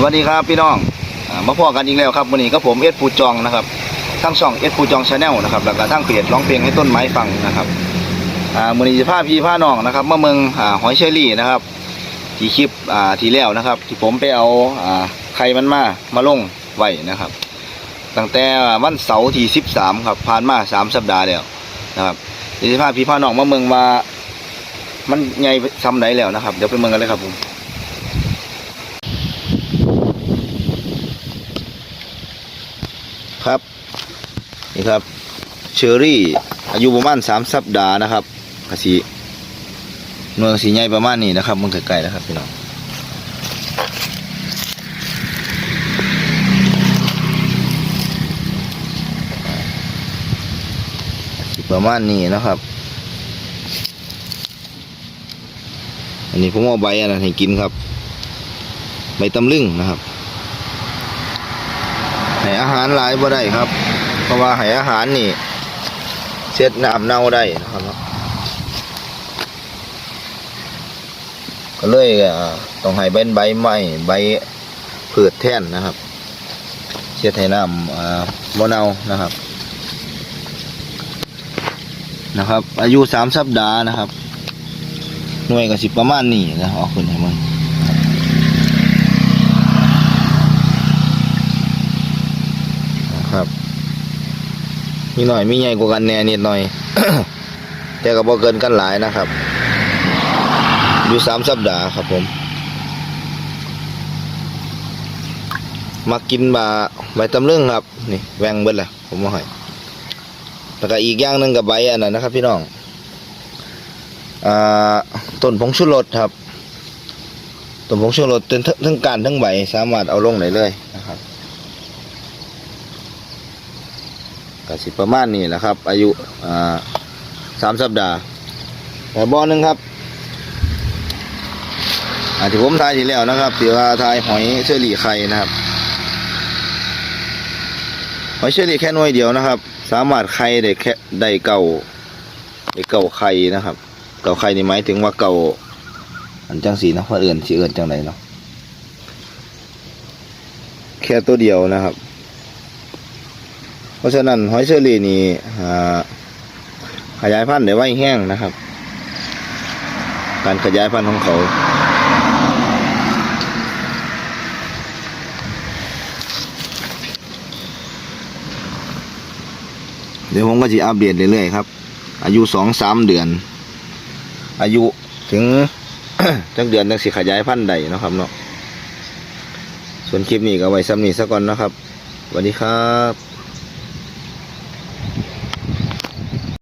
สวัสดีครับพี่น้องอมาพอกันอีกแล้วครับวันนี้ก็ผมเอสปูจองนะครับทั้งช่องเอสปูจองชาแนลนะครับแล้วก็ทั้งเพจร้องเพลงให้ต้นไม้ฟังนะครับวันนี้จะพาพี่พาน้องนะครับมาเมืองอหอยเชอรี่นะครับ ที่คลิปที่แล้วนะครับ ที่ผมไปเอาอไข่มันมามาลงไว้นะครับ ตั้งแต่วันเสาร์ที่13ครับผ่านมาสามสัปดาห์แล้วนะครับจะพาพี่พาน้องมาเมืองว่ามันใหญ่ซ้ำไหนแล้วนะครับเดี๋ยวไปเมืองกันเลยครับผม ครับ นี่ครับ เชอรี่ อายุประมาณสามสัปดาห์นะครับกสีเมืองสีใหญ่ประมาณนี้นะครับเมืองไกลๆนะครับพี่น้องประมาณนี้นะครับ อันนี้ผมเอาใบอันนั้นให้กินครับ ใบตำลึงนะครับ อาหารหลายบ่ได้ครับ เพราะว่าให้อาหารนี่เช็ดน้ำเน่าได้นะครับก็เลยต้องให้เป็นใบไม้ใบพืชแท่นนะครับ เช็ดให้น้ำอ่าบ่เน่านะครับ นะครับ อายุสามสัปดาห์นะครับหน่วยก็สิประมาณนี้นะเอาขึ้นให้มึง ครับ มีหน่อยมีใหญ่กว่ากันแน่นิดหน่อย แต่ก็บ่เกินกันหลายนะครับ อยู่สามสัปดาห์ครับผม มากินบาใบตำลึงครับ นี่แวงเบิดแหละผมมาให้แล้วก็อีกอย่างหนึ่งกับใบอันนั้นนะครับ พี่น้องอต้นผงชูรสครับต้นผงชูรสทั้งทั้งการทั้งใบสามารถเอาลงได้เลยนะครับ ก็สิประมาณนี้แหละครับ อายุอ่าสามสัปดาห์แต่บ่อหนึงครับอาที่ผมทายทีแล้วนะครับที่ว่าทายหอยเชอรี่ไข่นะครับหอยเชอรี่แค่หน่วยเดียวนะครับ สามารถไข่ได้แค่ได้เก่าได้เก่าไข่นะครับ เก่าไข่นี่หมายถึงว่าเก่าอันจังสีนาะว่าเอื่นสีเอื่นจังไรเนาะแค่ตัวเดียวนะครับ เพราะฉะนั้นหอยเชอรี่นี่ขยายพันธุ์ได้ไวแห้งนะครับ การขยายพันธุ์ของเขาเดี๋ยวผมก็จะอัปเดตเรื่อยๆครับ อายุสองสามเดือน อายุถึงจังเดือนจังสิขยายพันธุ์ได้เนะครับเนาะส่วนคลิปนี้ก็ไว้ซ้ำนี้ซะก่อนนะครับสวัสดีครับ